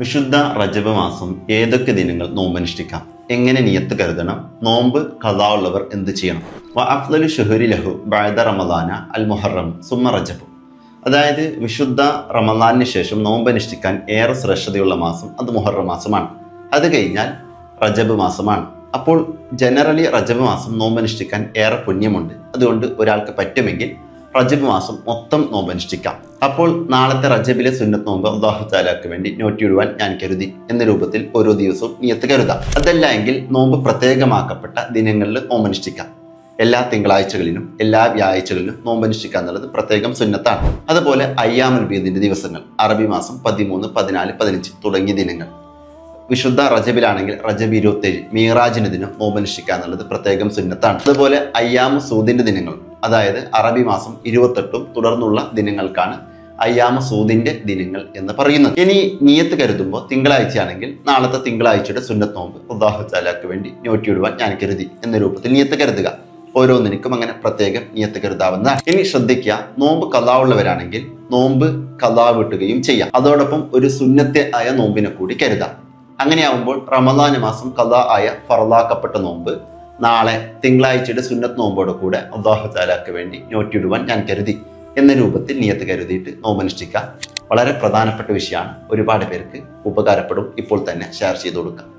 വിശുദ്ധ റജബ് മാസം ഏതൊക്കെ ദിനങ്ങൾ നോമ്പനുഷ്ഠിക്കാം എങ്ങനെ നിയത്ത് കരുതണം? നോമ്പ് കഥാ ഉള്ളവർ എന്ത് ചെയ്യണം? വ അഫ്ലു ഷുഹുരി ലഹു ബഅദ റമദാന അൽ മുഹറം സുമ റജബ്. അതായത് വിശുദ്ധ റമദാനിന് ശേഷം നോമ്പനുഷ്ഠിക്കാൻ ഏറെ ശ്രേഷ്ഠതയുള്ള മാസം അത് മുഹറം മാസമാണ്. അത് കഴിഞ്ഞാൽ റജബ് മാസമാണ്. അപ്പോൾ ജനറലി റജബ് മാസം നോമ്പനുഷ്ഠിക്കാൻ ഏറെ പുണ്യമുണ്ട്. അതുകൊണ്ട് ഒരാൾക്ക് പറ്റുമെങ്കിൽ റജബ് മാസം മൊത്തം നോമ്പനുഷ്ഠിക്കാം അപ്പോൾ നാളത്തെ റജബിലെ സുന്നത്ത് നോമ്പ് അള്ളാഹു താലാക്ക് വേണ്ടി നോറ്റിയിടുവാൻ ഞാൻ കരുതി എന്ന രൂപത്തിൽ ഓരോ ദിവസവും നിയത്ത് കരുതാം. അതല്ല എങ്കിൽ നോമ്പ് പ്രത്യേകമാക്കപ്പെട്ട ദിനങ്ങളിൽ നോമ്പനുഷ്ഠിക്കാം എല്ലാ തിങ്കളാഴ്ചകളിലും എല്ലാ വ്യാഴ്ചകളിലും നോമ്പനുഷ്ഠിക്കുക എന്നുള്ളത് പ്രത്യേകം സുന്നത്താണ്. അതുപോലെ അയ്യാമുൽ ബീദിന്റെ ദിവസങ്ങൾ അറബി മാസം പതിമൂന്ന് പതിനാല് പതിനഞ്ച് തുടങ്ങിയ ദിനങ്ങൾ. വിശുദ്ധ റജബിലാണെങ്കിൽ റജബ് ഇരുപത്തേഴ് മീറാജിന്റെ ദിനം നോമ്പനുഷ്ഠിക്കുക എന്നുള്ളത് പ്രത്യേകം സുന്നത്താണ്. അതുപോലെ അയ്യാമു സൂദിന്റെ ദിനങ്ങൾ അതായത് അറബി മാസം ഇരുപത്തെട്ടും തുടർന്നുള്ള ദിനങ്ങൾക്കാണ് അയ്യാമ സൂദിന്റെ ദിനങ്ങൾ എന്ന് പറയുന്നത്. ഇനി നിയത്ത് കരുതുമ്പോൾ തിങ്കളാഴ്ചയാണെങ്കിൽ നാളത്തെ തിങ്കളാഴ്ചയുടെ സുന്നത്ത് നോമ്പ് അള്ളാഹു താലാക്ക് വേണ്ടി നോറ്റിയിടുവാൻ ഞാൻ കരുതി എന്ന രൂപത്തിൽ നിയത്ത് കരുതുക. ഓരോന്നിനും അങ്ങനെ പ്രത്യേകം നിയത്ത് കരുതാവുന്നതാണ്. ഇനി ശ്രദ്ധിക്കുക നോമ്പ് കഥാവുള്ളവരാണെങ്കിൽ നോമ്പ് കഥാ വിട്ടുകയും ചെയ്യാം. അതോടൊപ്പം ഒരു സുന്നത്തെ ആയ നോമ്പിനെ കൂടി കരുതാം. അങ്ങനെയാവുമ്പോൾ റമദാന മാസം കഥാ ആയ ഫറലാക്കപ്പെട്ട നോമ്പ് നാളെ തിങ്കളാഴ്ചയുടെ സുന്നത്ത് നോമ്പോടെ കൂടെ അള്ളാഹു താലാക്ക് വേണ്ടി നോറ്റിയിടുവാൻ ഞാൻ കരുതി. എന്ന രൂപത്തിൽ നിയത്ത് കരുതിയിട്ട് നോമനുഷ്ഠിക്കാം വളരെ പ്രധാനപ്പെട്ട വിഷയമാണ്. ഒരുപാട് പേർക്ക് ഉപകാരപ്പെടും. ഇപ്പോൾ തന്നെ ഷെയർ ചെയ്ത് കൊടുക്കാം.